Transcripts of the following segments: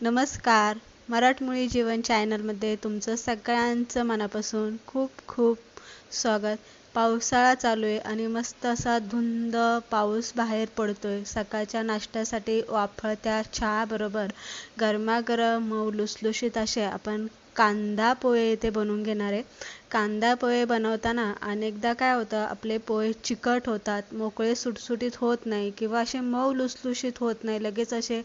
नमस्कार. मराठमोळी जीवन चॅनलमध्ये तुमचं सगळ्यांचं मनापासून खूप खूप स्वागत. पावसाळा चालू आहे आणि मस्त असा धुंद पाऊस बाहेर पडतोय. सकाळच्या नाश्त्यासाठी वाफळत्या चहाबरोबर गरमागरम मऊ लुसलुशीत असे आपण कांदा पोहे इथे बनवून घेणार आहे. कांदा पोहे बनवताना अनेकदा काय होतं आपले पोहे चिकट होतात मोकळे सुटसुटीत होत नाही किंवा असे मऊ लुसलुशीत होत नाही लगेच असे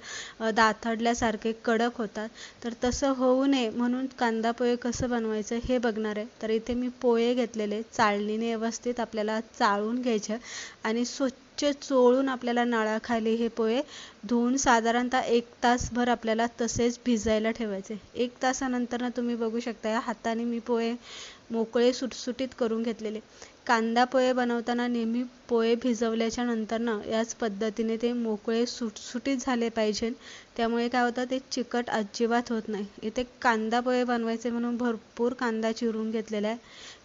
दाथडल्यासारखे कडक होतात. तर तसं होऊ नये म्हणून कांदा पोहे कसं बनवायचं हे बघणार आहे. तर इथे मी पोहे घेतलेले चाळणीने व्यवस्थित आपल्याला चाळून घ्यायचे आणि स्वच्छ चोळून आपल्याला नळाखाली हे पोहे धुवून साधारणतः एक तासभर आपल्याला तसेच भिजायला ठेवायचे. एक तासानंतर ना तुम्ही बघू शकता हाताने मी पोहे मोकळे सुटसुटीत करून घेतलेले. कांदा पोहे बनवताना नेहमी पोहे भिजवल्याच्या नंतर ना याच पद्धतीने ते मोकळे सुटसुटीत झाले पाहिजे. त्यामुळे काय होतं ते चिकट अजिबात होत नाही. इथे कांदा पोहे बनवायचे म्हणून भरपूर कांदा चिरून घेतलेला आहे.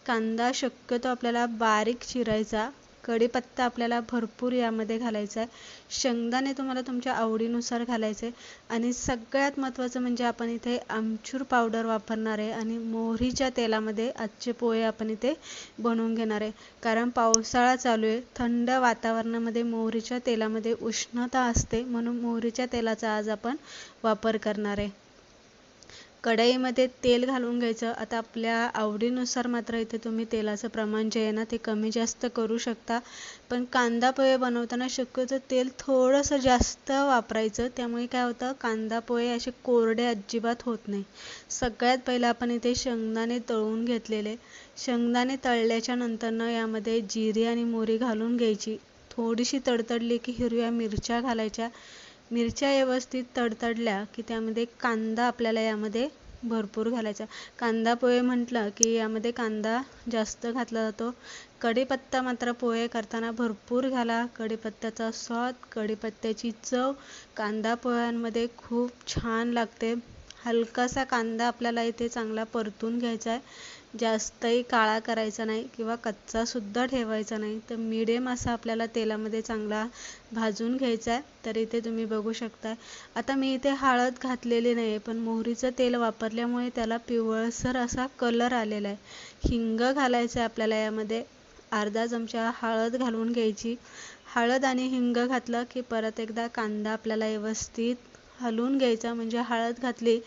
कांदा शक्यतो आपल्याला बारीक चिरायचा. कढीपत्ता आपल्याला भरपूर यामध्ये घालायचा आहे. शेंगदाणे तुम्हाला तुमच्या आवडीनुसार घालायचे. आणि सगळ्यात महत्त्वाचं म्हणजे आपण इथे आमचूर पावडर वापरणार आहे आणि मोहरीच्या तेलामध्ये आजचे पोहे आपण इथे बनवून घेणार आहे. कारण पावसाळा चालू आहे. थंड वातावरणामध्ये मोहरीच्या तेलामध्ये उष्णता असते. म्हणून मोहरीच्या तेलाचा आज आपण वापर करणार आहे. कढईमध्ये तेल घालून घ्यायचं. आता आपल्या आवडीनुसार मात्र इथे तुम्ही तेलाचं प्रमाण जे आहे ना ते कमी जास्त करू शकता. पण कांदा पोहे बनवताना शक्यतो तेल थोडंसं जास्त वापरायचं. त्यामुळे काय होतं कांदा पोहे असे कोरडे अजिबात होत नाही. सगळ्यात पहिलं आपण इथे शेंगदाणे तळून घेतलेले. शेंगदाणे तळल्याच्या नंतरनं यामध्ये जिरे आणि मोहरी घालून घ्यायची. थोडीशी तडतडली की हिरव्या मिरच्या घालायच्या. मिरच्या व्यवस्थित तडतडल्या की त्यामध्ये कांदा आपल्याला यामध्ये भरपूर घालायचा. कांदा पोहे म्हटलं की यामध्ये कांदा जास्त घातला जातो. कढीपत्ता मात्र पोहे करताना भरपूर घाला. कढीपत्त्याचा स्वाद कढीपत्त्याची चव कांदा पोह्यांमध्ये खूप छान लागते. हलकासा कांदा आपल्याला इथे चांगला परतून घ्यायचा आहे. जास्तही काळा करायचा नाही किंवा कच्चासुद्धा ठेवायचा नाही. तर मिडियम असा आपल्याला तेलामध्ये चांगला भाजून घ्यायचा आहे. तर इथे तुम्ही बघू शकता. आता मी इथे हळद घातलेली नाही पण मोहरीचं तेल वापरल्यामुळे त्याला पिवळसर असा कलर आलेला आहे. हिंग घालायचं आहे आपल्याला यामध्ये. अर्धा चमचा हळद घालून घ्यायची. हळद आणि हिंग घातलं की परत एकदा कांदा आपल्याला व्यवस्थित हलवून घ्यायचा. म्हणजे हळद घातली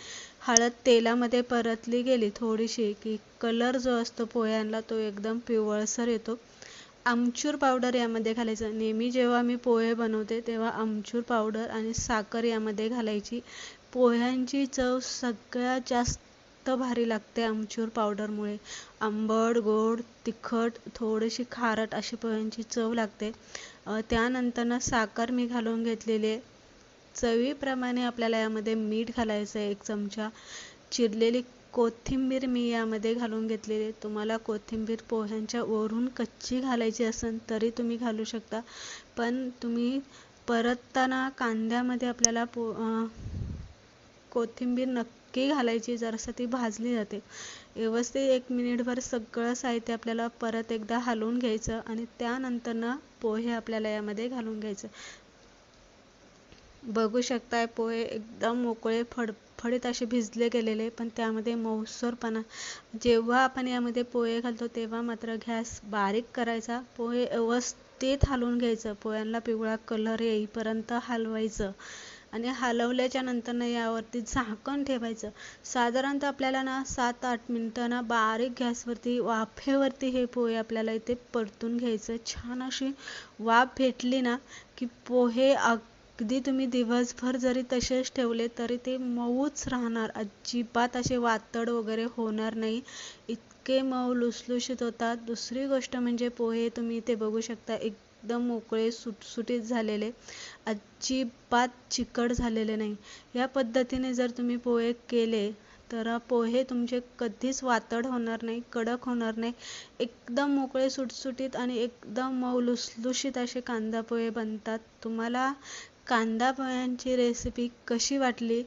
हळद तेलामध्ये परतली गेली थोडीशी की कलर जो असतो पोह्यांना तो एकदम पिवळसर येतो. आमचूर पावडर यामध्ये घालायचं. नेहमी जेव्हा मी पोहे बनवते तेव्हा आमचूर पावडर आणि साखर यामध्ये घालायची. पोह्यांची चव सगळ्यात जास्त भारी लागते आमचूर पावडरमुळे आंबट गोड तिखट थोडीशी खारट अशी पोह्यांची चव लागते. त्यानंतर साखर मी घालून घेतलेली चवीप्रमाणे आपल्याला यामध्ये मीठ घालायचं आहे एक चमचा. चिरलेली कोथिंबीर मी यामध्ये घालून घेतलेली तुम्हाला कोथिंबीर पोह्यांच्या वरून कच्ची घालायची असेल तरी तुम्ही घालू शकता. पण तुम्ही परतताना कांद्यामध्ये आपल्याला पो कोथिंबीर नक्की घालायची जरासं ती भाजली जाते. व्यवस्थित एक मिनिटभर सगळं साहित्य आपल्याला परत एकदा हलवून घ्यायचं आणि त्यानंतर ना पोहे आपल्याला यामध्ये घालून घ्यायचं. बघू शकताय पोहे एकदम मोकळे फडफडीत असे भिजले गेलेले पण त्यामध्ये मऊसरपणा. जेव्हा आपण यामध्ये पोहे घालतो तेव्हा मात्र गॅस बारीक करायचा. पोहे व्यवस्थित हलवून घ्यायचं. पोह्यांना पिवळा कलर येईपर्यंत हलवायचं. आणि हलवल्याच्या नंतर ना यावरती झाकण ठेवायचं. साधारणतः आपल्याला ना सात आठ मिनटं ना बारीक गॅसवरती वाफेवरती हे पोहे आपल्याला इथे परतून घ्यायचं. छान अशी वाफ भेटली ना की पोहे अगदी तुम्ही दिवसभर जरी तसेच ठेवले तरी ते मऊच राहणार. अजिबात असे वातड वगैरे होणार नाही. इतके मऊ लुसलुशीत होतात. दुसरी गोष्ट म्हणजे पोहे तुम्ही इथे बघू शकता. एकदम मोकळे सुटसुटीत झालेले. अजिबात चिकट झालेले नाही. या पद्धतीने जर तुम्ही पोहे केले तर पोहे तुमचे कधीच वातड होणार नाही कडक होणार नाही. एकदम मोकळे सुटसुटीत आणि एकदम मऊ लुसलुशीत असे कांदा पोहे बनतात. तुम्हाला कांदा पोह्यांची रेसिपी कशी वाटली?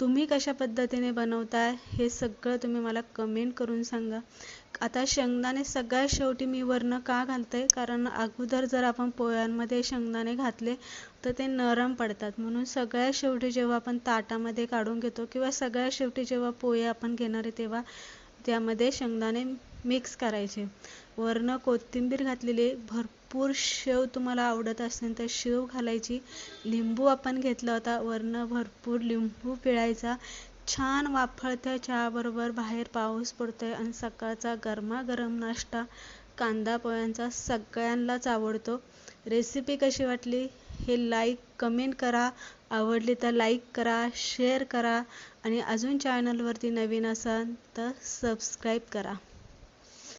तुम्ही कशा पद्धतीने बनवताय? हे सगळं तुम्ही मला कमेंट करून सांगा. आता शेंगदाणे सगळ्यात शेवटी मी वरनं का घालते? कारण अगोदर जर आपण पोह्यांमध्ये शेंगदाणे घातले तर ते नरम पडतात. म्हणून सगळ्यात शेवटी जेव्हा आपण ताटामध्ये काढून घेतो किंवा सगळ्यात शेवटी जेव्हा पोहे आपण घेणार आहे तेव्हा त्यामध्ये शेंगदाणे मिक्स करायचे. वरनं कोथिंबीर घातलेली भरपूर भरपूर शेव तुम्हाला आवडत असेल तर शेव घालायची. लिंबू आपण घेतला होता वरनं भरपूर लिंबू पिळायचा. छान वाफळत्या चहाबरोबर बाहेर पाऊस पडतोय आणि सकाळचा गरमागरम नाश्ता कांदा पोह्यांचा सगळ्यांनाच आवडतो. रेसिपी कशी वाटली? हे लाईक कमेंट करा. आवडली तर लाईक करा शेअर करा आणि अजून चॅनलवरती नवीन असाल तर सबस्क्राईब करा.